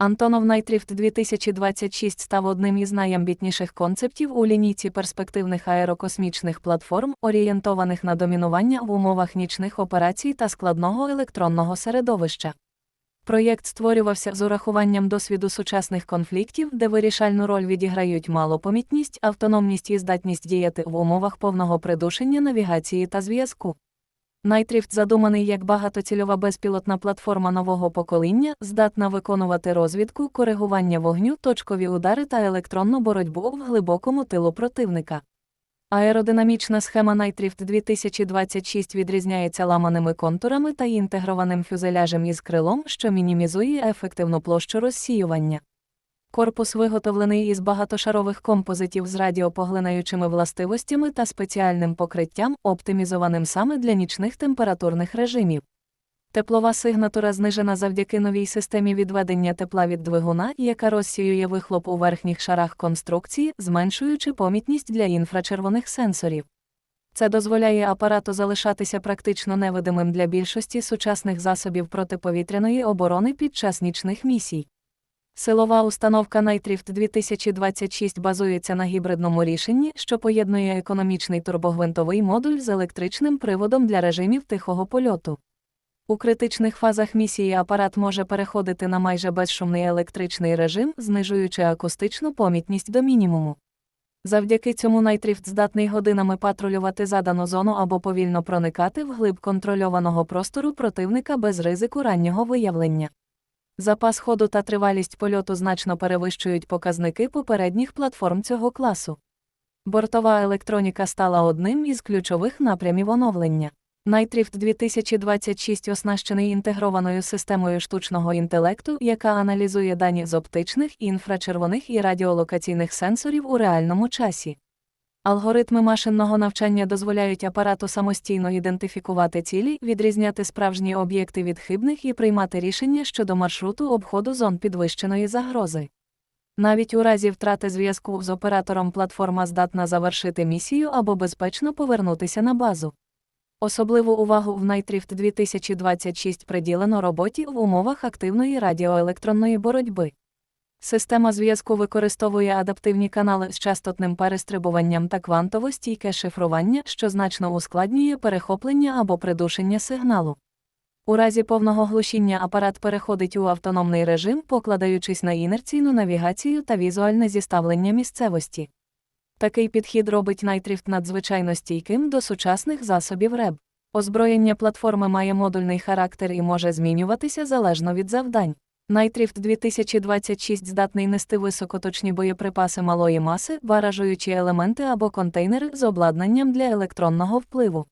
Антонов Найтріфт 2026 став одним із найамбітніших концептів у лінійці перспективних аерокосмічних платформ, орієнтованих на домінування в умовах нічних операцій та складного електронного середовища. Проєкт створювався з урахуванням досвіду сучасних конфліктів, де вирішальну роль відіграють малопомітність, автономність і здатність діяти в умовах повного придушення навігації та зв'язку. Найтріфт задуманий як багатоцільова безпілотна платформа нового покоління, здатна виконувати розвідку, коригування вогню, точкові удари та електронну боротьбу в глибокому тилу противника. Аеродинамічна схема Найтріфт 2026 відрізняється ламаними контурами та інтегрованим фюзеляжем із крилом, що мінімізує ефективну площу розсіювання. Корпус виготовлений із багатошарових композитів з радіопоглинаючими властивостями та спеціальним покриттям, оптимізованим саме для нічних температурних режимів. Теплова сигнатура знижена завдяки новій системі відведення тепла від двигуна, яка розсіює вихлоп у верхніх шарах конструкції, зменшуючи помітність для інфрачервоних сенсорів. Це дозволяє апарату залишатися практично невидимим для більшості сучасних засобів протиповітряної оборони під час нічних місій. Силова установка Найтріфт 2026 базується на гібридному рішенні, що поєднує економічний турбогвинтовий модуль з електричним приводом для режимів тихого польоту. У критичних фазах місії апарат може переходити на майже безшумний електричний режим, знижуючи акустичну помітність до мінімуму. Завдяки цьому Найтріфт здатний годинами патрулювати задану зону або повільно проникати в глиб контрольованого простору противника без ризику раннього виявлення. Запас ходу та тривалість польоту значно перевищують показники попередніх платформ цього класу. Бортова електроніка стала одним із ключових напрямів оновлення. Найтріфт 2026 оснащений інтегрованою системою штучного інтелекту, яка аналізує дані з оптичних, інфрачервоних і радіолокаційних сенсорів у реальному часі. Алгоритми машинного навчання дозволяють апарату самостійно ідентифікувати цілі, відрізняти справжні об'єкти від хибних і приймати рішення щодо маршруту обходу зон підвищеної загрози. Навіть у разі втрати зв'язку з оператором платформа здатна завершити місію або безпечно повернутися на базу. Особливу увагу в Найтріфт 2026 приділено роботі в умовах активної радіоелектронної боротьби. Система зв'язку використовує адаптивні канали з частотним перестрибуванням та квантово стійке шифрування, що значно ускладнює перехоплення або придушення сигналу. У разі повного глушіння апарат переходить у автономний режим, покладаючись на інерційну навігацію та візуальне зіставлення місцевості. Такий підхід робить Найтріфт надзвичайно стійким до сучасних засобів РЕБ. Озброєння платформи має модульний характер і може змінюватися залежно від завдань. Найтріфт 2026 здатний нести високоточні боєприпаси малої маси, варажуючі елементи або контейнери з обладнанням для електронного впливу.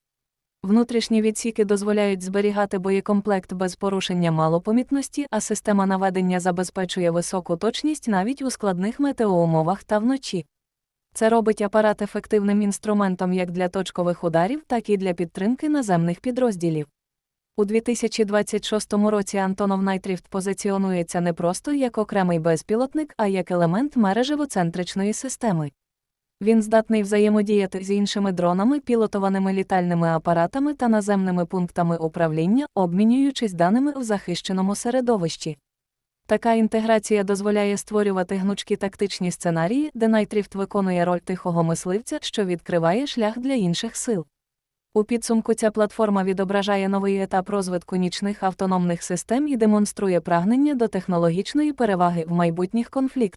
Внутрішні відсіки дозволяють зберігати боєкомплект без порушення малопомітності, а система наведення забезпечує високу точність навіть у складних метеоумовах та вночі. Це робить апарат ефективним інструментом як для точкових ударів, так і для підтримки наземних підрозділів. У 2026 році Антонов Найтріфт позиціонується не просто як окремий безпілотник, а як елемент мережевоцентричної системи. Він здатний взаємодіяти з іншими дронами, пілотованими літальними апаратами та наземними пунктами управління, обмінюючись даними в захищеному середовищі. Така інтеграція дозволяє створювати гнучкі тактичні сценарії, де Найтріфт виконує роль тихого мисливця, що відкриває шлях для інших сил. У підсумку ця платформа відображає новий етап розвитку нічних автономних систем і демонструє прагнення до технологічної переваги в майбутніх конфліктах.